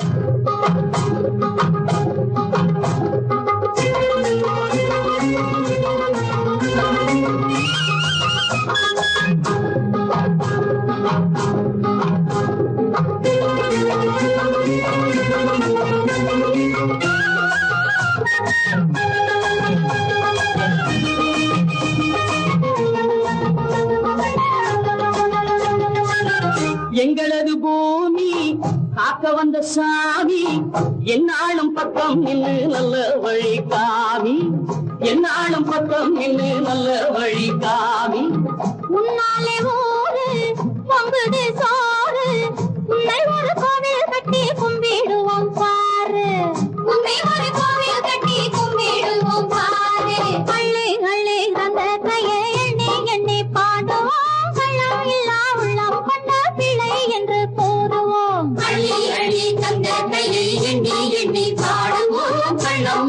எங்களது காக்க வந்த சாமி என்னாலும் பக்கம் நின்று நல்ல வழி காமி. என்னாலும் பக்கம் நின்று நல்ல வழி காமி. முன்னாலே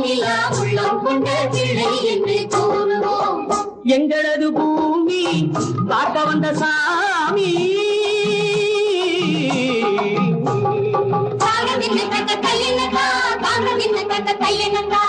கள்ளம் உள்ளம் கொண்ட பிள்ளை என்று கூறுவோம். எங்களது பூமி பார்க்க வந்த சாமி. தாங்கதின்னு கட்ட கையனக்கா கட்ட கையனக்கா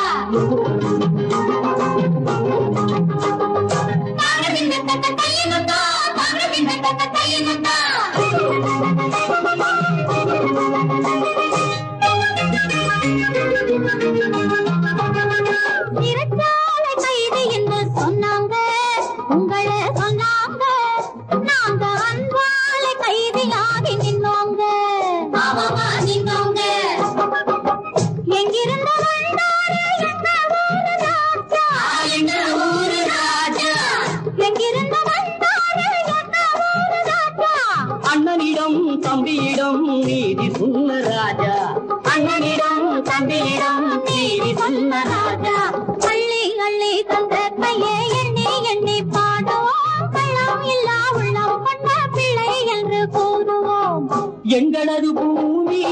ba ba ba எங்களது பூமி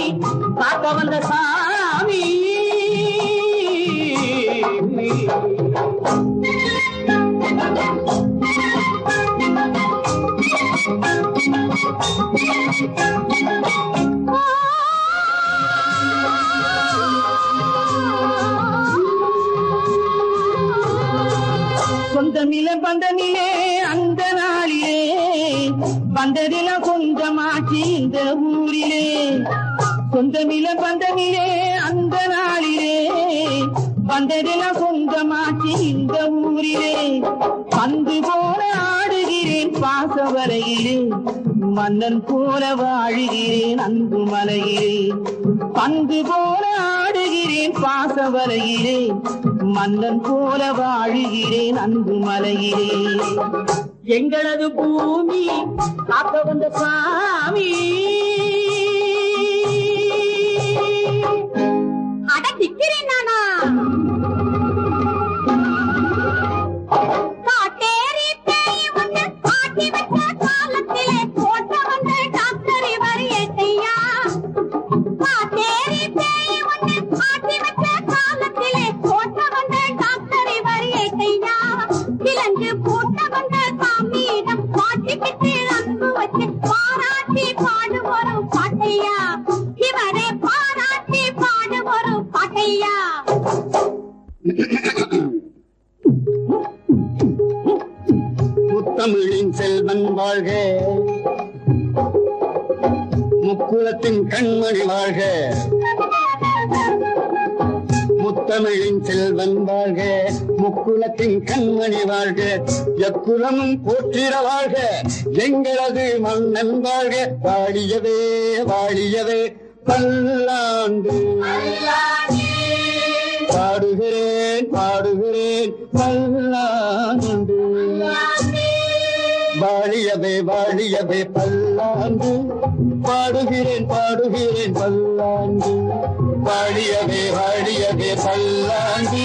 காக்க வந்த சாமி Thank you. சொந்தமில பந்தமிலே அந்த நாளிலே வந்ததில கொஞ்சமாச்சு இந்த ஊரிலே. சொந்தமில பந்தமிலே அந்த நாளிலே வந்ததில சொந்தமாக்கி இந்த ஊரிலே. பந்து போல ஆடுகிறேன் பாசவரையிலே. மன்னன் போல வாழுகிறேன் அன்பு மலையிலே பந்து போல ஆடுகிறேன் பாசவரையிலே. மன்னன் போல வாழுகிறேன் அன்பு மலையிலே. எங்களது பூமி காக்க வந்த சாமி அட திக்கிறேன் நானா? தமிழின் செல்வன் வாழ்க. முக்குலத்தின் கண்மணி வாழ்க. முத்தமிழின் செல்வன் வாழ்க. முக்குலத்தின் கண்மணி வாழ்க. எக்குலமும் போற்றிட வாழ்க. எங்களது மன்னன் வாழ்க. வாழியவே வாழியவே. பல்லாண்டு பாடுகிறேன் பாடுகிறேன். பல்லாண்டு வாழியவே வாழியவே பல்லாண்டு பாடுகிறேன் பாடுகிறேன் பல்லாண்டு வாழியவே வாழியவே பல்லாண்டு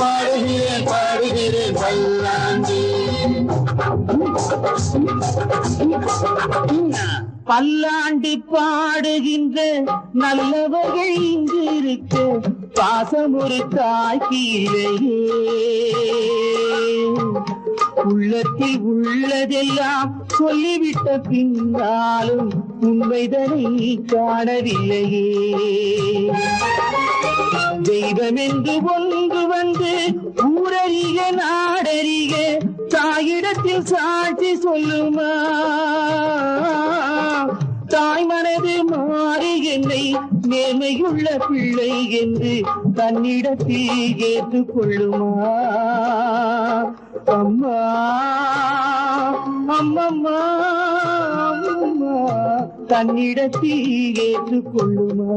பாடுகிறேன் பாடுகிறேன் பல்லாண்டு பல்லாண்டு பாடுகின்ற நல்லவர்கள் இங்கு இருக்க பாசம் ஒரு தாய் உள்ளத்தில் உள்ளதெல்லாம் சொல்லிவிட்ட பின்னாலும் உண்மைதனை காணவில்லையே. தெய்வம் என்று ஒன்று வந்து ஊரறிய நாடறிய தாயிடத்தில் சாட்சி சொல்லுமா? தாய் மனது மாறி என்னை நேர்மையுள்ள பிள்ளை என்று தன்னிடத்தில் ஏற்றுக்கொள்ளுமா? அம்மா அம்மம்மா அம்மம்மா தன்னிடத்தில் ஏற்றுக்கொள்ளுமா?